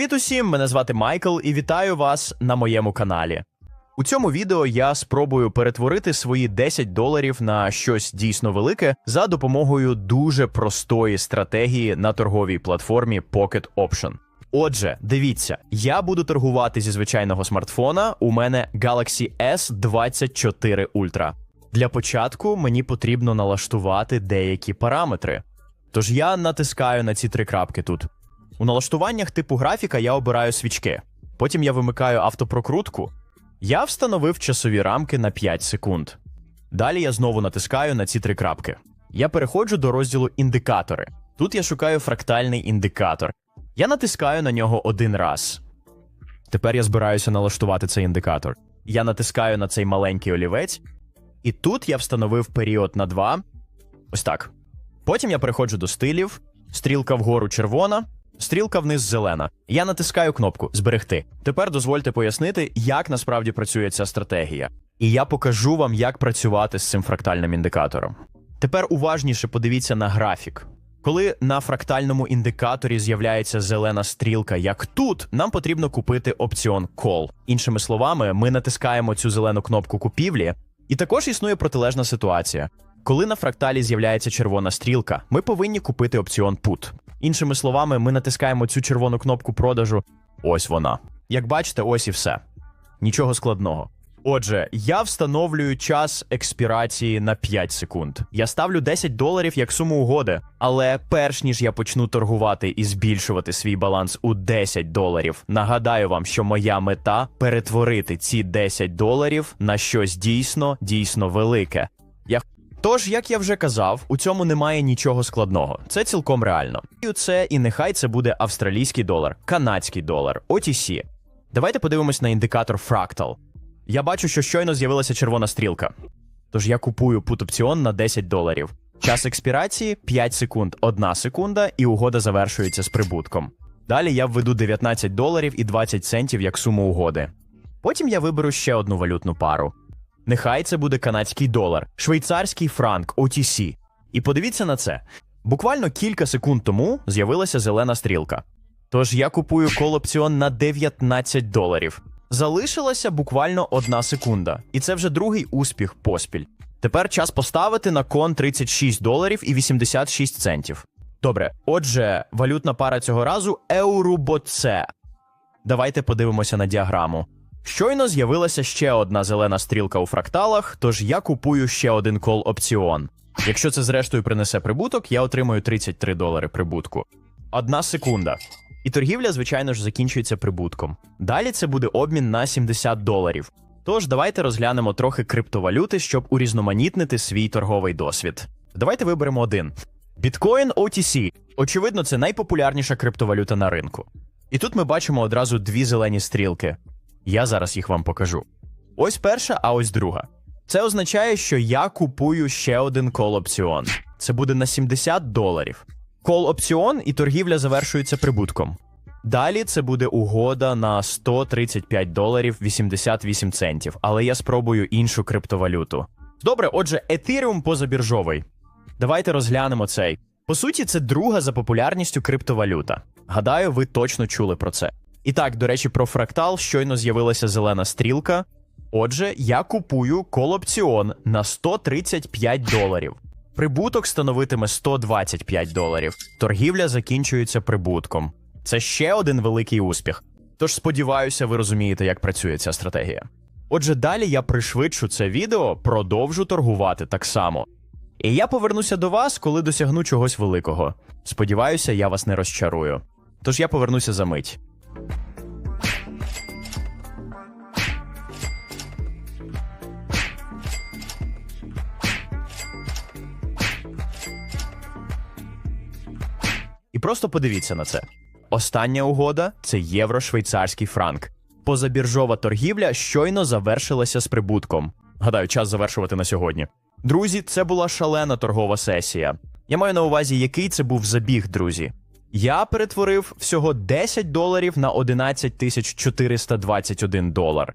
Привіт усім! Мене звати Майкл і вітаю вас на моєму каналі. У цьому відео я спробую перетворити свої 10 доларів на щось дійсно велике за допомогою дуже простої стратегії на торговій платформі Pocket Option. Отже, дивіться, я буду торгувати зі звичайного смартфона. У мене Galaxy S24 Ultra. Для початку мені потрібно налаштувати деякі параметри. Тож я натискаю на ці три крапки тут. У налаштуваннях типу графіка я обираю свічки. Потім я вимикаю автопрокрутку. Я встановив часові рамки на 5 секунд. Далі я знову натискаю на ці три крапки. Я переходжу до розділу індикатори. Тут я шукаю фрактальний індикатор. Я натискаю на нього один раз. Тепер я збираюся налаштувати цей індикатор. Я натискаю на цей маленький олівець, і тут я встановив період на 2. Ось так. Потім я переходжу до стилів, стрілка вгору червона, стрілка вниз зелена. Я натискаю кнопку Зберегти. Тепер дозвольте пояснити, як насправді працює ця стратегія. І я покажу вам, як працювати з цим фрактальним індикатором. Тепер уважніше подивіться на графік. Коли на фрактальному індикаторі з'являється зелена стрілка, як тут, нам потрібно купити опціон Call. Іншими словами, ми натискаємо цю зелену кнопку купівлі, і також існує протилежна ситуація. Коли на фракталі з'являється червона стрілка, ми повинні купити опціон Put. Іншими словами, ми натискаємо цю червону кнопку продажу. Ось вона. Як бачите, ось і все. Нічого складного. Отже, я встановлюю час експірації на 5 секунд. Я ставлю 10 доларів як суму угоди, але перш ніж я почну торгувати і збільшувати свій баланс у 10 доларів, нагадаю вам, що моя мета перетворити ці 10 доларів на щось дійсно, дійсно велике. Я Тож, як я вже казав, у цьому немає нічого складного. Це цілком реально. І це і нехай це буде австралійський долар, канадський долар, OTC. Давайте подивимось на індикатор Fractal. Я бачу, що щойно з'явилася червона стрілка. Тож я купую пут опціон на 10 доларів. Час експірації 5 секунд, 1 секунда, і угода завершується з прибутком. Далі я введу 19 доларів і 20 центів як суму угоди. Потім я виберу ще одну валютну пару. Нехай це буде канадський долар, швейцарський франк, OTC. І подивіться на це. Буквально кілька секунд тому з'явилася зелена стрілка. Тож я купую кол-опціон на 19 доларів. Залишилася буквально одна секунда, і це вже другий успіх поспіль. Тепер час поставити на кон 36 доларів і 86 центів. Добре, отже, валютна пара цього разу Еурубоце. Давайте подивимося на діаграму. Щойно з'явилася ще одна зелена стрілка у фракталах, тож я купую ще один кол опціон. Якщо це зрештою принесе прибуток, я отримую 33 долари прибутку. Одна секунда. І торгівля, звичайно ж, закінчується прибутком. Далі це буде обмін на 70 доларів. Тож давайте розглянемо трохи криптовалюти, щоб урізноманітнити свій торговий досвід. Давайте виберемо один: Bitcoin OTC. Очевидно, це найпопулярніша криптовалюта на ринку. І тут ми бачимо одразу дві зелені стрілки. Я зараз їх вам покажу. Ось перша, а ось друга. Це означає, що я купую ще один кол опціон. Це буде на 70 доларів. Кол опціон і торгівля завершується прибутком. Далі це буде угода на 135 доларів 88 центів, але я спробую іншу криптовалюту. Добре, отже, Ethereum позабіржовий. Давайте розглянемо цей. По суті, це друга за популярністю криптовалюта. Гадаю, ви точно чули про це. І так, до речі, про фрактал щойно з'явилася зелена стрілка. Отже, я купую колопціон на 135 доларів. Прибуток становитиме 125 доларів. Торгівля закінчується прибутком. Це ще один великий успіх. Тож сподіваюся, ви розумієте, як працює ця стратегія. Отже, далі я пришвидшу це відео, продовжу торгувати так само. І я повернуся до вас, коли досягну чогось великого. Сподіваюся, я вас не розчарую. Тож я повернуся за мить. Просто подивіться на це. Остання угода це євро-швейцарський франк. Позабіржова торгівля щойно завершилася з прибутком. Гадаю, час завершувати на сьогодні. Друзі, це була шалена торгова сесія. Я маю на увазі, який це був забіг, друзі. Я перетворив всього 10 доларів на 11 тисяч 421 долар.